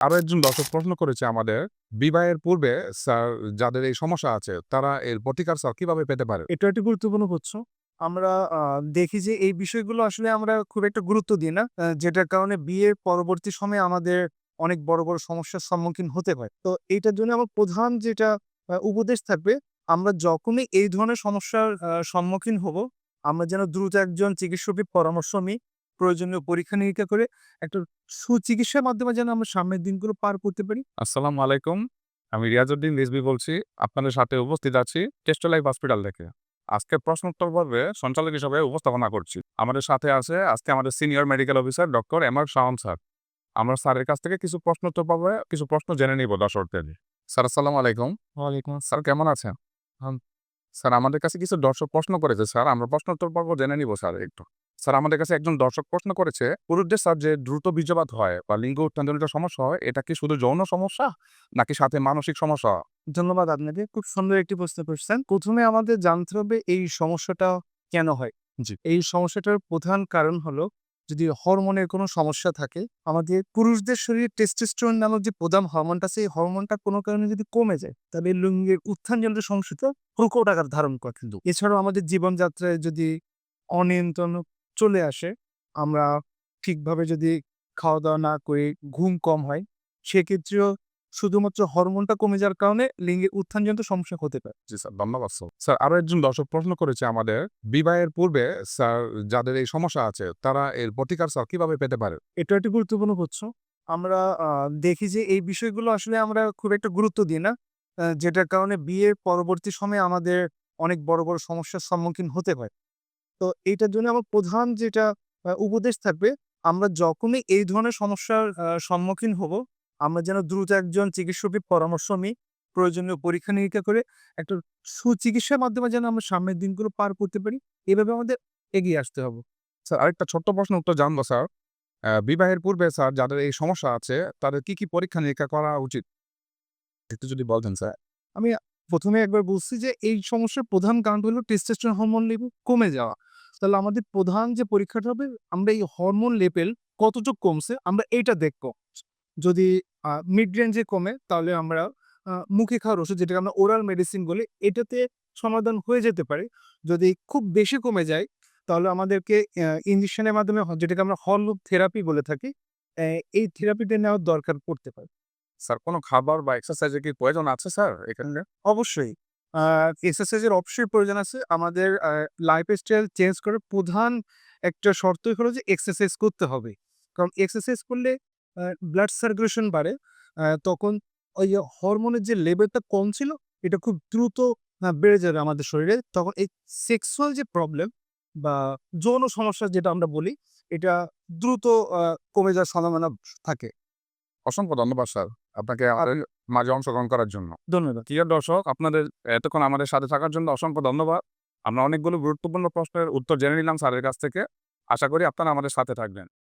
আরও একজন দর্শক প্রশ্ন করেছে আমাদের, বিবাহের পূর্বে স্যার যাদের এই সমস্যা আছে, তারা এর প্রতিকার স্যার কীভাবে পেতে পারে? এটা একটি গুরুত্বপূর্ণ প্রশ্ন। আমরা দেখি যে এই বিষয়গুলো আসলে আমরা খুব একটা গুরুত্ব দিই না যেটার কারণে বিয়ের পরবর্তী সময়ে আমাদের অনেক বড় বড় সমস্যার সম্মুখীন হতে হয়। তো এইটার জন্য আমার প্রধান যেটা উপদেশ থাকবে, আমরা যখনই এই ধরনের সমস্যার সম্মুখীন হব, আমরা যেন দ্রুত একজন চিকিৎসকের পরামর্শ নিই প্রয়োজনীয় পরীক্ষা নিরীক্ষা করে একটা সুচিকিৎসার মাধ্যমে যেন আমরা সামনের দিনগুলো পার করতে পারি। আসসালামু আলাইকুম আমি রিয়াজউদ্দিন রিজবি বলছি আপনাদের সাথে উপস্থিত আছি টেস্ট লাইফ হসপিটাল থেকে। আজকে প্রশ্নোত্তর পর্বে সঞ্চালক হিসাবে উপস্থাপনা করছি। আমাদের সাথে আছে আজকে আমাদের senior medical officer doctor M R Shahan sir. আমরা স্যারের কাছ থেকে কিছু প্রশ্নোত্তর পর্বে কিছু প্রশ্ন জেনে নিব দর্শকদের। স্যার আসসালামু আলাইকুম। ওয়ালাইকুম স্যার কেমন আছেন? স্যার আমাদের কাছে কিছু দর্শক প্রশ্ন করেছে স্যার। আমরা প্রশ্নোত্তর পর্ব জেনে নিব স্যার একটু। স্যার আমাদের কাছে একজন দর্শক প্রশ্ন করেছে পুরুষদের স্যার যে দ্রুত বীর্যপাত হয় বা লিঙ্গ উত্থানজনিত সমস্যা হয় এটা কি শুধু যৌন সমস্যা নাকি সাথে মানসিক সমস্যা? ধন্যবাদ আপনাকে খুব সুন্দর একটি প্রশ্ন করছেন। প্রথমে আমাদের জানতে হবে এই সমস্যাটা কেন হয়? জি। এই সমস্যাটার প্রধান কারণ হলো যদি হরমোনের কোনো সমস্যা থাকে আমাদের পুরুষদের শরীরে টেস্টোস্টেরন নামক যে প্রধান হরমোনটা আছে এই হরমোনটা কোনো কারণে যদি কমে যায় তবে লিঙ্গের উত্থানজনিত সমস্যাটা প্রকট আকার ধারণ করে কিন্তু। এছাড়াও আমাদের জীবনযাত্রায় যদি অনিয়ন্ত্রণ চলে আসে। আমরা ঠিকভাবে যদি খাওয়া দাওয়া না করে ঘুম কম হয় সেক্ষেত্রেও শুধুমাত্র হরমোনটা কমে যাওয়ার কারণে লিঙ্গের উত্থানজনিত সমস্যা হতে পারে। জি স্যার ধন্যবাদ স্যার। স্যার আরও একজন দর্শক প্রশ্ন করেছে আমাদের বিবাহের পূর্বে স্যার যাদের এই সমস্যা আছে তারা এর প্রতিকার স্যার কীভাবে পেতে পারে? এটা একটি গুরুত্বপূর্ণ প্রশ্ন। আমরা দেখি যে এই বিষয়গুলো আসলে আমরা খুব একটা গুরুত্ব দিই না যেটার কারণে বিয়ের পরবর্তী সময়ে আমাদের অনেক বড় বড় সমস্যার সম্মুখীন হতে হয়। তো এইটার জন্য আমার প্রধান যেটা উপদেশ থাকবে আমরা যখনই এই ধরনের সমস্যার সম্মুখীন হব আমরা যেন দ্রুত একজন চিকিৎসকের পরামর্শ নিই প্রয়োজনীয় পরীক্ষা নিরীক্ষা করে একটা সুচিকিৎসার মাধ্যমে যেন আমরা সামনের দিনগুলো পার করতে পারি এভাবে আমাদের এগিয়ে আসতে হবে। স্যার আরেকটা ছোট্ট প্রশ্ন উত্তর জানব স্যার। বিবাহের পূর্বে স্যার যাদের এই সমস্যা আছে তাদের কি কি পরীক্ষা নিরীক্ষা করা উচিত? একটু যদি বলতেন স্যার। আমি প্রথমে একবার বলছি যে এই সমস্যার প্রধান কারণ হলো টেস্টোস্টেরন হরমোন লেভেল কমে যাওয়া। তাহলে আমাদের প্রধান যে পরীক্ষাটা হবে আমরা এই হরমোন লেভেল কতটুকু কমছে আমরা এইটা দেখব। যদি মিড রেঞ্জে কমে তাহলে আমরা মুখে খাওয়ার ওষুধ যেটাকে আমরা ওরাল মেডিসিন বলি এটাতে সমাধান হয়ে যেতে পারে। যদি খুব বেশি কমে যায় তাহলে আমাদেরকে ইঞ্জেকশনের মাধ্যমে যেটাকে আমরা হরলুপ থেরাপি বলে থাকি এই থেরাপিটা নেওয়ার দরকার পড়তে পারে। স্যার কোনো খাবার বা এক্সারসাইজের কি প্রয়োজন আছে স্যার এখানে? অবশ্যই। এক্সারসাইজের অবশ্যই প্রয়োজন আছে। আমাদের লাইফ স্টাইল চেঞ্জ করার প্রধান একটা শর্তই হলো যে এক্সারসাইজ করতে হবে। কারণ এক্সারসাইজ করলে ব্লাড সার্কুলেশন বাড়ে তখন ওই হরমোনের যে লেভেলটা কম ছিল, এটা খুব দ্রুত বেড়ে যাবে আমাদের শরীরে। তখন এই সেক্সুয়াল যে প্রবলেম বা যৌন সমস্যা যেটা আমরা বলি, এটা দ্রুত কমে যাওয়ার সম্ভাবনা থাকে। অসংখ্য ধন্যবাদ স্যার আপনাকে আমাদের মাঝে অংশগ্রহণ করার জন্য। ধন্যবাদ। প্রিয় দর্শক আপনাদের এতক্ষণ আমাদের সাথে থাকার জন্য অসংখ্য ধন্যবাদ। আমরা অনেকগুলো গুরুত্বপূর্ণ প্রশ্নের উত্তর জেনে নিলাম স্যারের কাছ থেকে। আশা করি আপনারা আমাদের সাথে থাকবেন।